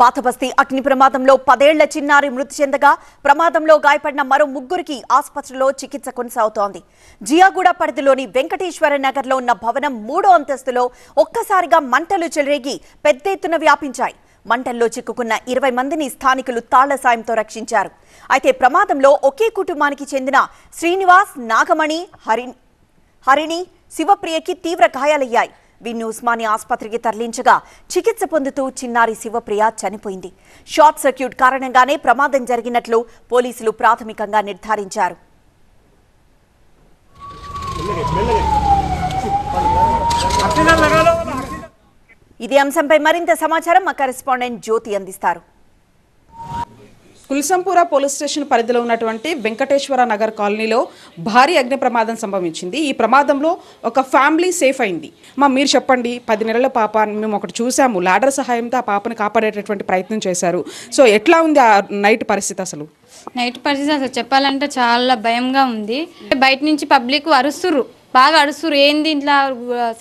పాతబస్తీ అగ్ని ప్రమాదంలో పదేళ్ళ చిన్నారి మృతి చెందగా ప్రమాదంలో గాయపడిన మరో ముగ్గురికి ఆసుపత్రిలో చికిత్స కొనసాగుతోంది. జియాగూడ పరిధిలోని వెంకటేశ్వర నగర్లో ఉన్న భవనం మూడో అంతస్తులో ఒక్కసారిగా మంటలు చెలరేగి పెద్ద ఎత్తున వ్యాపించాయి. మంటల్లో చిక్కుకున్న ఇరవై మందిని స్థానికులు తాళ్ళ సాయంతో రక్షించారు. అయితే ప్రమాదంలో ఒకే కుటుంబానికి చెందిన శ్రీనివాస్ నాగమణి హరి హరిణి శివప్రియకి తీవ్ర గాయాలయ్యాయి. విన్ను ఉస్మాని ఆసుపత్రికి తరలించగా చికిత్స పొందుతూ చిన్నారి శివప్రియ చనిపోయింది. షార్ట్ సర్క్యూట్ కారణంగానే ప్రమాదం జరిగినట్లు పోలీసులు ప్రాథమికంగా నిర్ధారించారు. ఇదే అంశంపై మరింత సమాచారం మా కరెస్పాండెంట్ జ్యోతి అందిస్తారు. కుల్సంపూర పోలీస్ స్టేషన్ పరిధిలో ఉన్నటువంటి వెంకటేశ్వర నగర్ కాలనీలో భారీ అగ్ని ప్రమాదం సంభవించింది. ఈ ప్రమాదంలో ఒక ఫ్యామిలీ సేఫ్ అయింది. మా మీరు చెప్పండి పది నెలల పాప మేము ఒకటి చూసాము. లాడర్ సహాయంతో ఆ పాపను కాపాడేటటువంటి ప్రయత్నం చేశారు. సో ఎట్లా ఉంది ఆ నైట్ పరిస్థితి అసలు? నైట్ పరిస్థితి అసలు చెప్పాలంటే చాలా భయంగా ఉంది. బయట నుంచి పబ్లిక్ అరుస్తుర్రు. బాగా అరుస్తుర్రు. ఏంది ఇంట్లో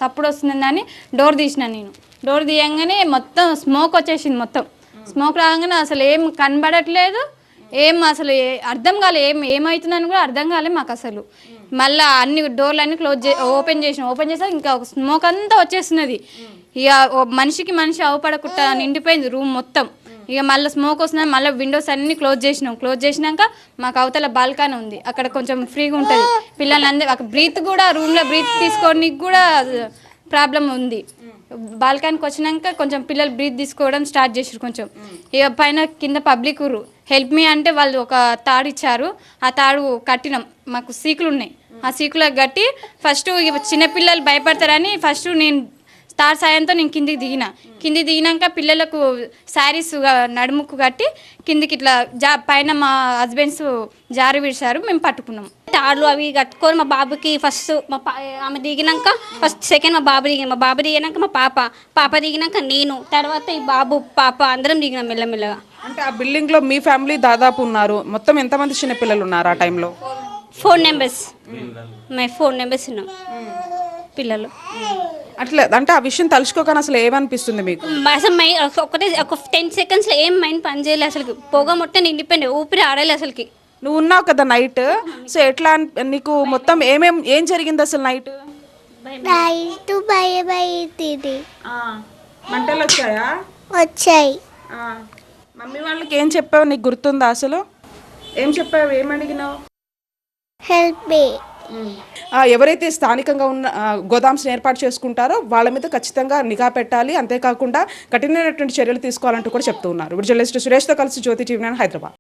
సప్పుడు వస్తుందని డోర్ తీసిన నేను. డోర్ తీయంగానే మొత్తం స్మోక్ వచ్చేసింది మొత్తం. స్మోక్ రాగానే అసలు ఏం కనబడట్లేదు. ఏం అసలు ఏ- అర్థం కాలే ఏం ఏమవుతుందని కూడా అర్థం కాలే మాకు అసలు. మళ్ళీ అన్ని డోర్లు అన్ని క్లోజ్ చే ఓపెన్ చేసిన. ఓపెన్ చేసాక ఇంకా ఒక స్మోక్ అంతా వచ్చేస్తున్నది ఇక మనిషికి మనిషి అవపడకుండా నిండిపోయింది రూమ్ మొత్తం. ఇక మళ్ళీ స్మోక్ వస్తున్నా మళ్ళీ విండోస్ అన్ని క్లోజ్ చేసినాం. క్లోజ్ చేసినాక మాకు అవతల బాల్కనీ ఉంది. అక్కడ కొంచెం ఫ్రీగా ఉంటుంది. పిల్లలందరూ అక్కడ బ్రీత్ కూడా రూమ్లో బ్రీత్ తీసుకోవడానికి కూడా ప్రాబ్లం ఉంది. బాల్కనీకి వచ్చినాక కొంచెం పిల్లలు బ్రీత్ తీసుకోవడం స్టార్ట్ చేసారు కొంచెం. ఇక పైన కింద పబ్లిక్ హెల్ప్ మీ అంటే వాళ్ళు ఒక తాడు ఇచ్చారు. ఆ తాడు కట్టినాం. మాకు సీకులు ఉన్నాయి. ఆ సీకులకు కట్టి ఫస్ట్ చిన్నపిల్లలు భయపడతారని ఫస్ట్ నేను తాడు సాయంతో నేను కిందికి దిగిన. కిందికి దిగినాక పిల్లలకు శారీస్ నడుముకు కట్టి కిందికి ఇట్లా జా పైన మా హస్బెండ్స్ జారు విడిచారు మేము పట్టుకున్నాం. తాళ్ళు అవి కట్టుకొని మా బాబుకి ఫస్ట్ మా పా ఆమె దిగినాక ఫస్ట్ సెకండ్ మా బాబు దిగిన మా బాబు దిగినాక మా పాప పాప దిగినాక నేను తర్వాత ఈ బాబు పాప అందరం దిగినాం మెల్లమెల్లగా. అంటే ఆ బిల్డింగ్లో మీ ఫ్యామిలీ దాదాపు ఉన్నారు. మొత్తం ఎంతమంది చిన్న పిల్లలు ఉన్నారు ఆ టైంలో four numbers my four numbers ఉన్నాం. పిల్లలు. అట్లా అంటే ఆ విషయం తలుచుకోగానే అసలు ఏమనిపిస్తుంది మీకు? అసలు మై ఒకటే ఒక టెన్ సెకండ్స్లో ఏం మైండ్ పని చేయలేదు అసలుకి. పొగ మొత్తం నిండిపోయింది. ఊపిరి ఆడలేదు అసలుకి. నువ్వు ఉన్నావు కదా నైట్ సో ఎట్లా అన్- నీకు మొత్తం ఏమేం ఏం జరిగింది అసలు నైట్ మంటలు వచ్చాయా? వచ్చాయి. మమ్మీ వాళ్ళకి ఏం చెప్పావు? నీకు గుర్తుందా అసలు? ఏం చెప్పావు? ఏం అడిగినావు? హెల్ప్ మీ ఆ, ఎవరైతే స్థానికంగా ఉన్న ఆ, గోదామ్స్ ఏర్పాటు చేసుకుంటారో వాళ్ళ మీద ఖచ్చితంగా నిఘా పెట్టాలి. అంతేకాకుండా కఠినమైనటువంటి చర్యలు తీసుకోవాలంటూ కూడా చెప్తూ ఉన్నారు. ఇప్పుడు జర్నలిస్ట్ సురేష్తో కలిసి జ్యోతి టీవీ నైన్ హైదరాబాద్.